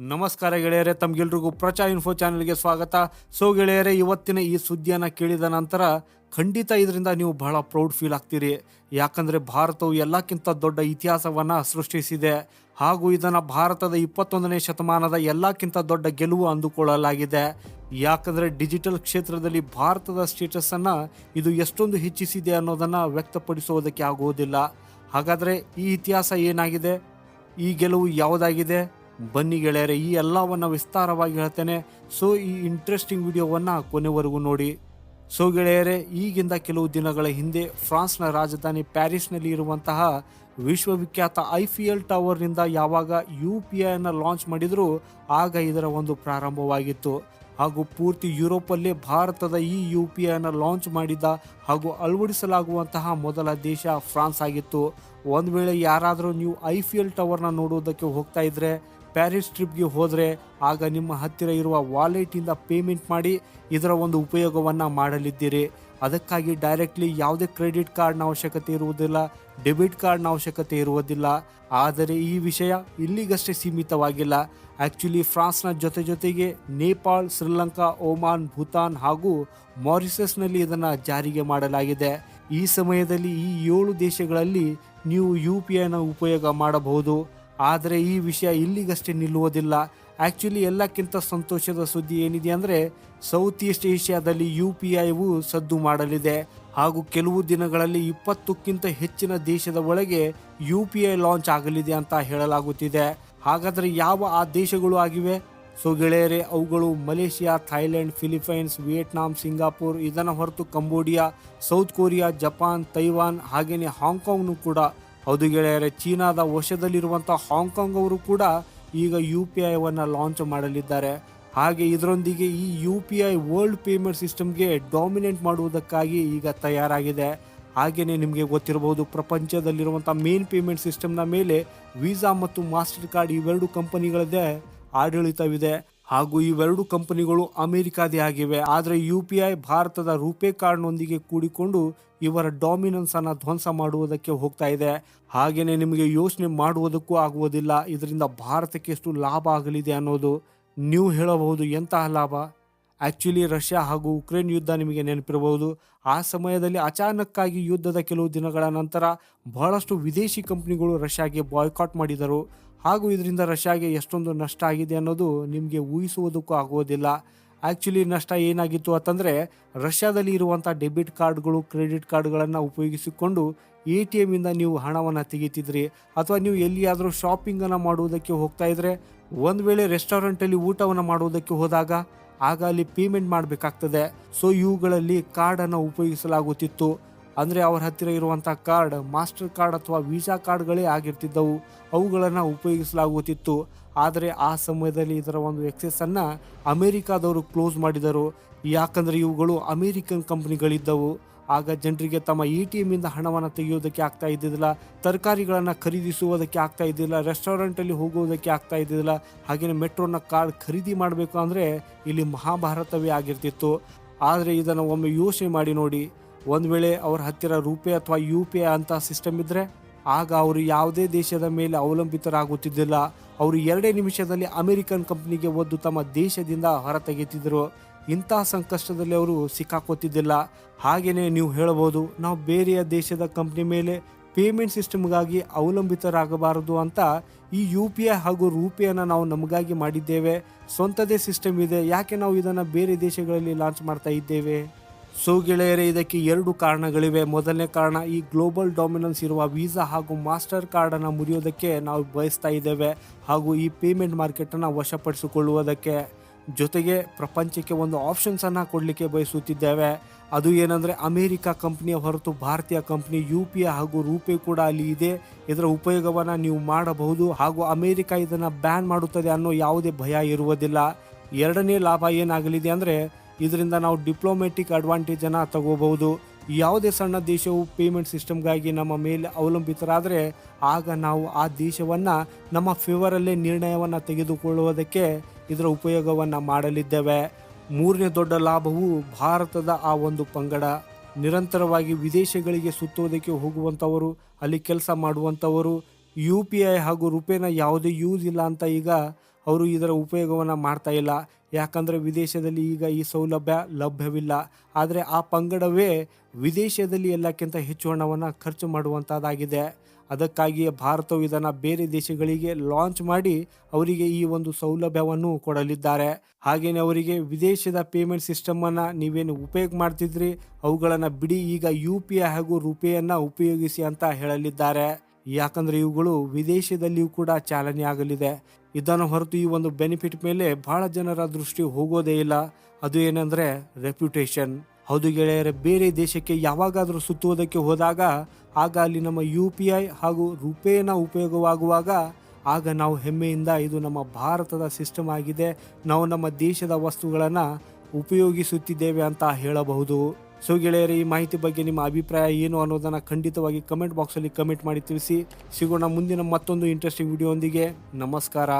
ನಮಸ್ಕಾರ ಗೆಳೆಯರೆ, ತಮ್ಗೆಲ್ರಿಗೂ ಪ್ರಚಾ ಇನ್ಫೋ ಚಾನೆಲ್ಗೆ ಸ್ವಾಗತ. ಸೊ ಗೆಳೆಯರೆ, ಇವತ್ತಿನ ಈ ಸುದ್ದಿಯನ್ನು ಕೇಳಿದ ನಂತರ ಖಂಡಿತ ಇದರಿಂದ ನೀವು ಬಹಳ ಪ್ರೌಡ್ ಫೀಲ್ ಆಗ್ತೀರಿ. ಯಾಕಂದ್ರೆ ಭಾರತವು ಎಲ್ಲಕ್ಕಿಂತ ದೊಡ್ಡ ಇತಿಹಾಸವನ್ನ ಸೃಷ್ಟಿಸಿದೆ. ಹಾಗೂ ಇದನ್ನ ಭಾರತದ ಇಪ್ಪತ್ತೊಂದನೇ ಶತಮಾನದ ಎಲ್ಲಕ್ಕಿಂತ ದೊಡ್ಡ ಗೆಲುವು ಅಂದುಕೊಳ್ಳಲಾಗಿದೆ. ಯಾಕಂದ್ರೆ ಡಿಜಿಟಲ್ ಕ್ಷೇತ್ರದಲ್ಲಿ ಭಾರತದ ಸ್ಟೇಟಸ್ ಅನ್ನ ಇದು ಎಷ್ಟೊಂದು ಹೆಚ್ಚಿಸಿದೆ ಅನ್ನೋದನ್ನ ವ್ಯಕ್ತಪಡಿಸುವುದಕ್ಕೆ ಆಗುವುದಿಲ್ಲ. ಹಾಗಾದ್ರೆ ಈ ಇತಿಹಾಸ ಏನಾಗಿದೆ? ಈ ಗೆಲುವು ಯಾವುದಾಗಿದೆ? ಬನ್ನಿ ಗೆಳೆಯರೆ, ಈ ಎಲ್ಲವನ್ನ ವಿಸ್ತಾರವಾಗಿ ಹೇಳ್ತೇನೆ. ಸೊ ಈ ಇಂಟ್ರೆಸ್ಟಿಂಗ್ ವಿಡಿಯೋವನ್ನು ಕೊನೆವರೆಗೂ ನೋಡಿ. ಸೊ ಗೆಳೆಯರೆ, ಈಗಿಂದ ಕೆಲವು ದಿನಗಳ ಹಿಂದೆ ಫ್ರಾನ್ಸ್ನ ರಾಜಧಾನಿ ಪ್ಯಾರಿಸ್ನಲ್ಲಿ ಇರುವಂತಹ ವಿಶ್ವವಿಖ್ಯಾತ ಐ ಪಿ ಎಲ್ ಟವರ್ನಿಂದ ಯಾವಾಗ ಯು ಪಿ ಐನ ಲಾಂಚ್ ಮಾಡಿದ್ರು ಆಗ ಇದರ ಒಂದು ಪ್ರಾರಂಭವಾಗಿತ್ತು. ಹಾಗೂ ಪೂರ್ತಿ ಯುರೋಪಲ್ಲೇ ಭಾರತದ ಈ ಯು ಪಿ ಐನ ಲಾಂಚ್ ಮಾಡಿದ ಹಾಗೂ ಅಳವಡಿಸಲಾಗುವಂತಹ ಮೊದಲ ದೇಶ ಫ್ರಾನ್ಸ್ ಆಗಿತ್ತು. ಒಂದು ವೇಳೆ ಯಾರಾದರೂ ನೀವು ಐ ಪಿ ಎಲ್ ಟವರ್ನ ನೋಡುವುದಕ್ಕೆ ಹೋಗ್ತಾ ಇದ್ರೆ ಪ್ಯಾರಿಸ್ ಟ್ರಿಪ್ಗೆ ಹೋದರೆ ಆಗ ನಿಮ್ಮ ಹತ್ತಿರ ಇರುವ ವಾಲೆಟಿಂದ ಪೇಮೆಂಟ್ ಮಾಡಿ ಇದರ ಒಂದು ಉಪಯೋಗವನ್ನು ಮಾಡಲಿದ್ದೀರಿ. ಅದಕ್ಕಾಗಿ ಡೈರೆಕ್ಟ್ಲಿ ಯಾವುದೇ ಕ್ರೆಡಿಟ್ ಕಾರ್ಡ್ನ ಅವಶ್ಯಕತೆ ಇರುವುದಿಲ್ಲ ಡೆಬಿಟ್ ಕಾರ್ಡ್ನ ಅವಶ್ಯಕತೆ ಇರುವುದಿಲ್ಲ. ಆದರೆ ಈ ವಿಷಯ ಇಲ್ಲಿಗಷ್ಟೇ ಸೀಮಿತವಾಗಿಲ್ಲ. ಆ್ಯಕ್ಚುಲಿ ಫ್ರಾನ್ಸ್ನ ಜೊತೆ ಜೊತೆಗೆ ನೇಪಾಳ್ ಶ್ರೀಲಂಕಾ ಒಮಾನ್ ಭೂತಾನ್ ಹಾಗೂ ಮಾರಿಸಸ್ನಲ್ಲಿ ಇದನ್ನು ಜಾರಿಗೆ ಮಾಡಲಾಗಿದೆ. ಈ ಸಮಯದಲ್ಲಿ ಈ ಏಳು ದೇಶಗಳಲ್ಲಿ ನೀವು ಯು ಪಿ ಐನ ಉಪಯೋಗ ಮಾಡಬಹುದು. ಆದರೆ ಈ ವಿಷಯ ಇಲ್ಲಿಗಷ್ಟೇ ನಿಲ್ಲುವುದಿಲ್ಲ. ಆ್ಯಕ್ಚುಲಿ ಎಲ್ಲಕ್ಕಿಂತ ಸಂತೋಷದ ಸುದ್ದಿ ಏನಿದೆ ಅಂದರೆ ಸೌತ್ ಈಸ್ಟ್ ಏಷ್ಯಾದಲ್ಲಿ ಯು ಪಿ ಐವು ಸದ್ದು ಮಾಡಲಿದೆ. ಹಾಗೂ ಕೆಲವು ದಿನಗಳಲ್ಲಿ ಇಪ್ಪತ್ತಕ್ಕಿಂತ ಹೆಚ್ಚಿನ ದೇಶದ ಒಳಗೆ ಯು ಪಿ ಐ ಲಾಂಚ್ ಆಗಲಿದೆ ಅಂತ ಹೇಳಲಾಗುತ್ತಿದೆ. ಹಾಗಾದರೆ ಯಾವ ಆ ದೇಶಗಳು ಆಗಿವೆ? ಸೊ ಗೆಳೆಯರೆ, ಅವುಗಳು Malaysia Thailand Philippines Vietnam, Singapore, ಇದನ್ನು ಹೊರತು Cambodia, South Korea, Japan, Taiwan ಹಾಗೆಯೇ ಹಾಂಗ್ಕಾಂಗ್ನು ಕೂಡ ಹೌದು ಗೆಳೆಯರೆ, ಚೀನಾದ ವಶದಲ್ಲಿರುವಂಥ ಹಾಂಗ್ಕಾಂಗ್ ಅವರು ಕೂಡ ಈಗ ಯು ಪಿ ಐವನ್ನು ಲಾಂಚ್ ಮಾಡಲಿದ್ದಾರೆ. ಹಾಗೆ ಇದರೊಂದಿಗೆ ಈ U P I world payment ಸಿಸ್ಟಮ್ಗೆ ಡಾಮಿನೇಟ್ ಮಾಡುವುದಕ್ಕಾಗಿ ಈಗ ತಯಾರಾಗಿದೆ. ಹಾಗೆಯೇ ನಿಮಗೆ ಗೊತ್ತಿರಬಹುದು ಪ್ರಪಂಚದಲ್ಲಿರುವಂಥ ಮೇನ್ ಪೇಮೆಂಟ್ ಸಿಸ್ಟಮ್ನ ಮೇಲೆ ವೀಸಾ ಮತ್ತು ಮಾಸ್ಟರ್ ಕಾರ್ಡ್ ಇವೆರಡು ಕಂಪನಿಗಳದ್ದೇ ಆಡಳಿತವಿದೆ. ಹಾಗೂ ಇವೆರಡು ಕಂಪನಿಗಳು ಅಮೆರಿಕಾದೇ ಆಗಿವೆ. ಆದರೆ ಯು ಪಿ ಐ ಭಾರತದ ರೂಪೇ ಕಾರ್ಡ್ನೊಂದಿಗೆ ಕೂಡಿಕೊಂಡು ಇವರ ಡಾಮಿನೆನ್ಸ್ ಅನ್ನು ಧ್ವಂಸ ಮಾಡುವುದಕ್ಕೆ ಹೋಗ್ತಾ ಇದೆ. ಹಾಗೆಯೇ ನಿಮಗೆ ಯೋಚನೆ ಮಾಡುವುದಕ್ಕೂ ಆಗುವುದಿಲ್ಲ. ಇದರಿಂದ ಭಾರತಕ್ಕೆ ಎಷ್ಟು ಲಾಭ ಆಗಲಿದೆ ಅನ್ನೋದು ನೀವು ಹೇಳಬಹುದು. ಎಂತಹ ಲಾಭ? ಆ್ಯಕ್ಚುಲಿ ರಷ್ಯಾ ಹಾಗೂ ಉಕ್ರೇನ್ ಯುದ್ಧ ನಿಮಗೆ ನೆನಪಿರಬಹುದು. ಆ ಸಮಯದಲ್ಲಿ ಅಚಾನಕ್ಕಾಗಿ ಯುದ್ಧದ ಕೆಲವು ದಿನಗಳ ನಂತರ ಬಹಳಷ್ಟು ವಿದೇಶಿ ಕಂಪನಿಗಳು ರಷ್ಯಾಗೆ ಬಾಯ್ಕಾಟ್ ಮಾಡಿದರು. ಹಾಗೂ ಇದರಿಂದ ರಷ್ಯಾಗೆ ಎಷ್ಟೊಂದು ನಷ್ಟ ಆಗಿದೆ ಅನ್ನೋದು ನಿಮಗೆ ಊಹಿಸುವುದಕ್ಕೂ ಆಗುವುದಿಲ್ಲ. ಆ್ಯಕ್ಚುಲಿ ನಷ್ಟ ಏನಾಗಿತ್ತು ಅಂತಂದರೆ, ರಷ್ಯಾದಲ್ಲಿ ಇರುವಂಥ ಡೆಬಿಟ್ ಕಾರ್ಡ್ಗಳು, ಕ್ರೆಡಿಟ್ ಕಾರ್ಡ್ಗಳನ್ನು ಉಪಯೋಗಿಸಿಕೊಂಡು ಎ ಟಿ ಎಮ್ಮಿಂದ ನೀವು ಹಣವನ್ನು ತೆಗಿತಿದ್ರಿ. ಅಥವಾ ನೀವು ಎಲ್ಲಿಯಾದರೂ ಶಾಪಿಂಗನ್ನು ಮಾಡುವುದಕ್ಕೆ ಹೋಗ್ತಾ ಇದ್ರೆ, ಒಂದು ವೇಳೆ ರೆಸ್ಟೋರೆಂಟಲ್ಲಿ ಊಟವನ್ನು ಮಾಡುವುದಕ್ಕೆ ಹೋದಾಗ, ಆಗ ಅಲ್ಲಿ ಪೇಮೆಂಟ್ ಮಾಡಬೇಕಾಗ್ತದೆ. ಸೊ, ಇವುಗಳಲ್ಲಿ ಕಾರ್ಡನ್ನು ಉಪಯೋಗಿಸಲಾಗುತ್ತಿತ್ತು. ಅಂದರೆ ಅವರ ಹತ್ತಿರ ಇರುವಂಥ ಕಾರ್ಡ್, ಮಾಸ್ಟರ್ ಕಾರ್ಡ್ ಅಥವಾ ವೀಸಾ ಕಾರ್ಡ್ಗಳೇ ಆಗಿರ್ತಿದ್ದವು. ಅವುಗಳನ್ನು ಉಪಯೋಗಿಸಲಾಗುತ್ತಿತ್ತು. ಆದರೆ ಆ ಸಮಯದಲ್ಲಿ ಇದರ ಒಂದು ಎಕ್ಸೆಸ್ಸನ್ನು ಅಮೇರಿಕಾದವರು ಕ್ಲೋಸ್ ಮಾಡಿದರು. ಯಾಕಂದರೆ ಇವುಗಳು ಅಮೇರಿಕನ್ ಕಂಪ್ನಿಗಳಿದ್ದವು. ಆಗ ಜನರಿಗೆ ತಮ್ಮ ಎ ಟಿ ಎಮ್ಮಿಂದ ಹಣವನ್ನು ತೆಗೆಯೋದಕ್ಕೆ ಆಗ್ತಾ ಇದ್ದಿದ್ದಿಲ್ಲ. ತರಕಾರಿಗಳನ್ನು ಖರೀದಿಸುವುದಕ್ಕೆ ಆಗ್ತಾ ಇದ್ದಿಲ್ಲ ರೆಸ್ಟೋರೆಂಟಲ್ಲಿ ಹೋಗುವುದಕ್ಕೆ ಆಗ್ತಾ ಇದ್ದಿದ್ದಿಲ್ಲ. ಹಾಗೆಯೇ ಮೆಟ್ರೋನ ಕಾರ್ಡ್ ಖರೀದಿ ಮಾಡಬೇಕು ಅಂದರೆ ಇಲ್ಲಿ ಮಹಾಭಾರತವೇ ಆಗಿರ್ತಿತ್ತು. ಆದರೆ ಇದನ್ನು ಒಮ್ಮೆ ಯೋಚನೆ ಮಾಡಿ ನೋಡಿ. ಒಂದು ವೇಳೆ ಅವ್ರ ಹತ್ತಿರ ರೂಪೆ ಅಥವಾ ಯು ಪಿ ಐ ಅಂತ ಸಿಸ್ಟಮ್ ಇದ್ದರೆ ಆಗ ಅವರು ಯಾವುದೇ ದೇಶದ ಮೇಲೆ ಅವಲಂಬಿತರಾಗುತ್ತಿದ್ದಿಲ್ಲ. ಅವರು ಎರಡೇ ನಿಮಿಷದಲ್ಲಿ ಅಮೆರಿಕನ್ ಕಂಪ್ನಿಗೆ ಒದ್ದು ತಮ್ಮ ದೇಶದಿಂದ ಹೊರತೆಗೆತಿದ್ರು ಇಂತಹ ಸಂಕಷ್ಟದಲ್ಲಿ ಅವರು ಸಿಕ್ಕಾಕೋತಿದ್ದಿಲ್ಲ. ಹಾಗೆಯೇ ನೀವು ಹೇಳಬಹುದು, ನಾವು ಬೇರೆಯ ದೇಶದ ಕಂಪ್ನಿ ಮೇಲೆ ಪೇಮೆಂಟ್ ಸಿಸ್ಟಮ್ಗಾಗಿ ಅವಲಂಬಿತರಾಗಬಾರದು ಅಂತ ಈ ಯು ಪಿ ಐ ಹಾಗೂ ರೂಪಿಯನ್ನು ನಾವು ನಮಗಾಗಿ ಮಾಡಿದ್ದೇವೆ. ಸ್ವಂತದೇ ಸಿಸ್ಟಮ್ ಇದೆ. ಯಾಕೆ ನಾವು ಇದನ್ನು ಬೇರೆ ದೇಶಗಳಲ್ಲಿ ಲಾಂಚ್ ಮಾಡ್ತಾ ಇದ್ದೇವೆ? ಸೊ ಗೆಳೆಯರೆ, ಇದಕ್ಕೆ ಎರಡು ಕಾರಣಗಳಿವೆ. ಮೊದಲನೇ ಕಾರಣ, ಈ ಗ್ಲೋಬಲ್ ಡಾಮಿನೆನ್ಸ್ ಇರುವ ವೀಸಾ ಹಾಗೂ ಮಾಸ್ಟರ್ ಕಾರ್ಡನ್ನು ಮುರಿಯೋದಕ್ಕೆ ನಾವು ಬಯಸ್ತಾ ಇದ್ದೇವೆ ಹಾಗೂ ಈ ಪೇಮೆಂಟ್ ಮಾರ್ಕೆಟನ್ನು ವಶಪಡಿಸಿಕೊಳ್ಳುವುದಕ್ಕೆ. ಜೊತೆಗೆ ಪ್ರಪಂಚಕ್ಕೆ ಒಂದು ಆಪ್ಷನ್ಸನ್ನು ಕೊಡಲಿಕ್ಕೆ ಬಯಸುತ್ತಿದ್ದೇವೆ. ಅದು ಏನಂದರೆ, ಅಮೇರಿಕ ಕಂಪ್ನಿಯ ಹೊರತು ಭಾರತೀಯ ಕಂಪ್ನಿ, ಯು ಪಿ ಐ ಹಾಗೂ ರೂಪೇ ಕೂಡ ಅಲ್ಲಿ ಇದೆ. ಇದರ ಉಪಯೋಗವನ್ನು ನೀವು ಮಾಡಬಹುದು ಹಾಗೂ ಅಮೇರಿಕ ಇದನ್ನು ಬ್ಯಾನ್ ಮಾಡುತ್ತದೆ ಅನ್ನೋ ಯಾವುದೇ ಭಯ ಇರುವುದಿಲ್ಲ. ಎರಡನೇ ಲಾಭ ಏನಾಗಲಿದೆ ಅಂದರೆ ಇದರಿಂದ ನಾವು ಡಿಪ್ಲೊಮೆಟಿಕ್ ಅಡ್ವಾಂಟೇಜನ್ನು ತಗೋಬಹುದು. ಯಾವುದೇ ಸಣ್ಣ ದೇಶವು ಪೇಮೆಂಟ್ ಸಿಸ್ಟಮ್ಗಾಗಿ ನಮ್ಮ ಮೇಲೆ ಅವಲಂಬಿತರಾದರೆ, ಆಗ ನಾವು ಆ ದೇಶವನ್ನು ನಮ್ಮ ಫೇವರಲ್ಲೇ ನಿರ್ಣಯವನ್ನು ತೆಗೆದುಕೊಳ್ಳುವುದಕ್ಕೆ ಇದರ ಉಪಯೋಗವನ್ನು ಮಾಡಲಿದ್ದೇವೆ. ಮೂರನೇ ದೊಡ್ಡ ಲಾಭವು ಭಾರತದ ಆ ಒಂದು ಪಂಗಡ. ನಿರಂತರವಾಗಿ ವಿದೇಶಗಳಿಗೆ ಸುತ್ತೋದಕ್ಕೆ ಹೋಗುವಂಥವರು ಅಲ್ಲಿ ಕೆಲಸ ಮಾಡುವಂಥವರು ಯು ಪಿ ಐ ಹಾಗೂ ರುಪೇನ ಯಾವುದೇ ಯೂಸ್ ಇಲ್ಲ ಅಂತ ಈಗ ಅವರು ಇದರ ಉಪಯೋಗವನ್ನು ಮಾಡ್ತಾ ಇಲ್ಲ. ಯಾಕಂದರೆ ವಿದೇಶದಲ್ಲಿ ಈಗ ಈ ಸೌಲಭ್ಯ ಲಭ್ಯವಿಲ್ಲ. ಆದರೆ ಆ ಪಂಗಡವೇ ವಿದೇಶದಲ್ಲಿ ಎಲ್ಲಕ್ಕಿಂತ ಹೆಚ್ಚು ಹಣವನ್ನು ಖರ್ಚು ಮಾಡುವಂಥದ್ದಾಗಿದೆ ಅದಕ್ಕಾಗಿಯೇ ಭಾರತವು ಇದನ್ನು ಬೇರೆ ದೇಶಗಳಿಗೆ ಲಾಂಚ್ ಮಾಡಿ ಅವರಿಗೆ ಈ ಒಂದು ಸೌಲಭ್ಯವನ್ನು ಕೊಡಲಿದ್ದಾರೆ. ಹಾಗೆಯೇ ಅವರಿಗೆ ವಿದೇಶದ ಪೇಮೆಂಟ್ ಸಿಸ್ಟಮನ್ನು ನೀವೇನು ಉಪಯೋಗ ಮಾಡ್ತಿದ್ರಿ? ಅವುಗಳನ್ನು ಬಿಡಿ, ಈಗ ಯು ಪಿ ಐ ಹಾಗೂ ರುಪೇಯನ್ನು ಉಪಯೋಗಿಸಿ ಅಂತ ಹೇಳಲಿದ್ದಾರೆ. ಯಾಕಂದ್ರೆ ಇವುಗಳು ವಿದೇಶದಲ್ಲಿಯೂ ಕೂಡ ಚಾಲನೆ ಆಗಲಿದೆ. ಇದನ್ನು ಹೊರತು ಈ ಒಂದು ಬೆನಿಫಿಟ್ ಮೇಲೆ ಬಹಳ ಜನರ ದೃಷ್ಟಿ ಹೋಗೋದೇ ಇಲ್ಲ. ಅದು ಏನಂದ್ರೆ ರೆಪ್ಯುಟೇಷನ್ ಹೌದು ಗೆಳೆಯರೆ, ಬೇರೆ ದೇಶಕ್ಕೆ ಯಾವಾಗಾದರೂ ಸುತ್ತುವುದಕ್ಕೆ ಹೋದಾಗ ಆಗ ಅಲ್ಲಿ ನಮ್ಮ ಯು ಪಿ ಐ ಹಾಗೂ ರೂಪೇನ ಉಪಯೋಗವಾಗುವಾಗ ಆಗ ನಾವು ಹೆಮ್ಮೆಯಿಂದ ಇದು ನಮ್ಮ ಭಾರತದ ಸಿಸ್ಟಮ್ ಆಗಿದೆ. ನಾವು ನಮ್ಮ ದೇಶದ ವಸ್ತುಗಳನ್ನು ಉಪಯೋಗಿಸುತ್ತಿದ್ದೇವೆ ಅಂತ ಹೇಳಬಹುದು. ಸೊ ಗೆಳೆಯರೆ, ಈ ಮಾಹಿತಿ ಬಗ್ಗೆ ನಿಮ್ಮ ಅಭಿಪ್ರಾಯ ಏನು ಅನ್ನೋದನ್ನು ಖಂಡಿತವಾಗಿ ಕಮೆಂಟ್ ಬಾಕ್ಸಲ್ಲಿ ಕಮೆಂಟ್ ಮಾಡಿ ತಿಳಿಸಿ. ಸಿಗೋಣ ಮುಂದಿನ ಮತ್ತೊಂದು ಇಂಟ್ರೆಸ್ಟಿಂಗ್ ವಿಡಿಯೋ ನಮಸ್ಕಾರ.